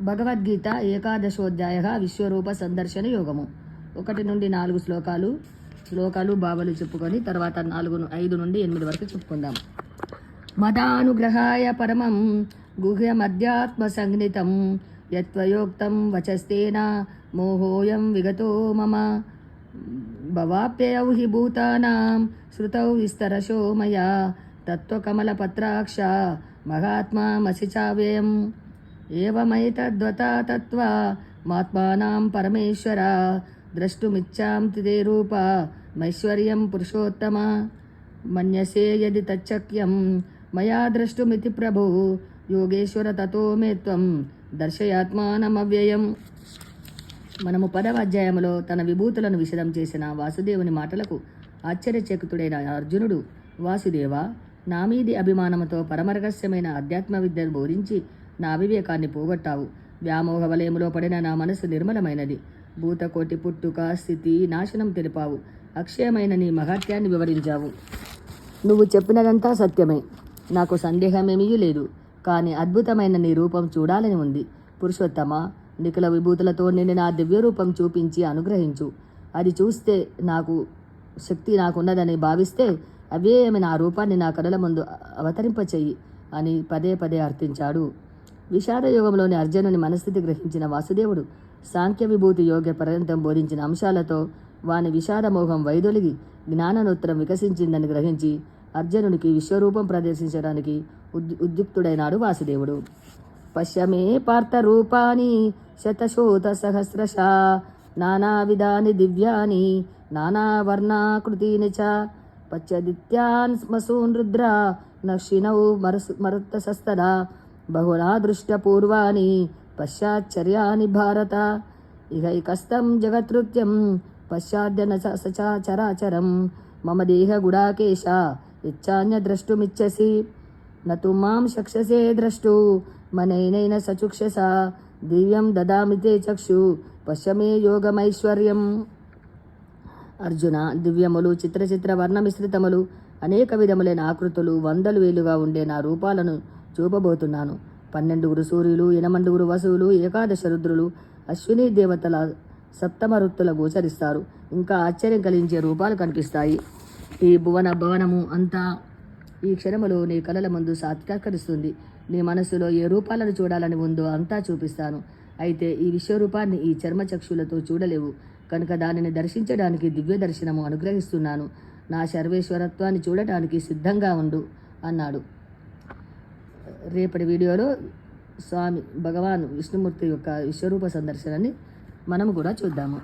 భగవద్గీత ఏకాదశోధ్యాయ విశ్వరూప సందర్శన యోగము. ఒకటి నుండి నాలుగు శ్లోకాలు శ్లోకాలు బాబలు చెప్పుకొని తర్వాత నాలుగు ఐదు నుండి ఎనిమిది వరకు చెప్పుకుందాం. మదానుగ్రహాయ పరమం గుహ్యమధ్యాత్మ సంజ్ఞితం యత్వయోక్తం వచస్తేన మోహోయం విగతో మమ. భవాప్యయౌ హి భూతానాం శృతౌ విస్తరశో మయా తత్వకమలపత్రాక్ష మహాత్మామసి చావ్యయం ఏవమైతద్వతా తత్వా మాత్మానాం పరమేశ్వర. ద్రష్టుమిచ్చాం రూప. మైశ్వర్యం పురుషోత్తమ. మన్యసే యది తచ్చక్యం. మయా ద్రష్టుమితి ప్రభు. యోగేశ్వర తతో మే త్వం. దర్శయాత్మానమవ్యయం. మనము పదవ అధ్యాయంలో తన విభూతులను విశదం చేసిన వాసుదేవుని మాటలకు ఆశ్చర్యచకితుడైన అర్జునుడు వాసుదేవ నా మీది అభిమానముతో పరమరహస్యమైన అధ్యాత్మ విద్యను బోధించి నా అవివేకాన్ని పోగొట్టావు. వ్యామోహ వలయములో పడిన నా మనసు నిర్మలమైనది. భూతకోటి పుట్టుక స్థితి నాశనం తెలిపావు. అక్షయమైన నీ మహత్యాన్ని వివరించావు. నువ్వు చెప్పినదంతా సత్యమే. నాకు సందేహమేమీ లేదు. కానీ అద్భుతమైన నీ రూపం చూడాలని ఉంది. పురుషోత్తమ నిఖిల విభూతులతో నిన్ను నా దివ్య రూపం చూపించి అనుగ్రహించు. అది చూస్తే నాకు శక్తి నాకున్నదని భావిస్తే అవే నా రూపాన్ని నా కనుల ముందు అవతరింపచేయి అని పదే పదే అర్థించాడు. విషాదయోగంలోని అర్జునుని మనస్థితి గ్రహించిన వాసుదేవుడు సాంఖ్య విభూతి యోగ పర్యంతం బోధించిన అంశాలతో వాని విషాదమోహం వైదొలిగి జ్ఞాననోత్తరం వికసించిందని గ్రహించి అర్జునునికి విశ్వరూపం ప్రదర్శించడానికి ఉద్ ఉద్యుక్తుడైనాడు వాసుదేవుడు. పశ్యమే పార్థరూపాని శతశోత సహస్రశ నానావిధాని దివ్యాని నానావర్ణాకృతీని చ పచ్చదిత్యాన్ స్మసూన్ రుద్ర నక్షిణౌ మరుసు మరుత్తసస్తదా బహుళాదృష్టపూర్వాణి పశ్చాచ్చర్యాని భారత. ఇహైకస్తం జగత్కృత్యం పశ్చాద్యన చ- సచాచరాచరం. మమ దేహ గుడాకేశ ఇచ్చాన్య ద్రష్టుమిచ్చసి. నతు మాం శక్షసే ద్రష్టు మనైనైన సచుక్షస. దివ్యం దదామి తే చక్షు పశ్చమే యోగమైశ్వర్యం. అర్జున దివ్యములు చిత్రచిత్ర చిత్ర వర్ణమిశ్రితములు అనేక విధములైన ఆకృతులు వందలు వేలుగా ఉండే నా రూపాలను చూపబోతున్నాను. పన్నెండుగురు సూర్యులు ఎనమండుగురు వసువులు ఏకాదశ రుద్రులు అశ్విని దేవతల సప్తమ రుత్తుల గోచరిస్తారు. ఇంకా ఆశ్చర్యం కలిగించే రూపాలు కనిపిస్తాయి. ఈ భువన భవనము అంతా ఈ క్షణములో నీ కళల ముందు సాత్కాకరిస్తుంది నీ మనసులో ఏ రూపాలను చూడాలని ఉందో అంతా చూపిస్తాను. అయితే ఈ విశ్వరూపాన్ని ఈ చర్మచక్షులతో చూడలేవు. కనుక దానిని దర్శించడానికి దివ్య దర్శనము అనుగ్రహిస్తున్నాను. నా సర్వేశ్వరత్వాన్ని చూడటానికి సిద్ధంగా ఉండు అన్నాడు. రేపటి వీడియోలో స్వామి భగవాన్ విష్ణుమూర్తి యొక్క విశ్వరూప సందర్శనాన్ని మనము కూడా చూద్దాము.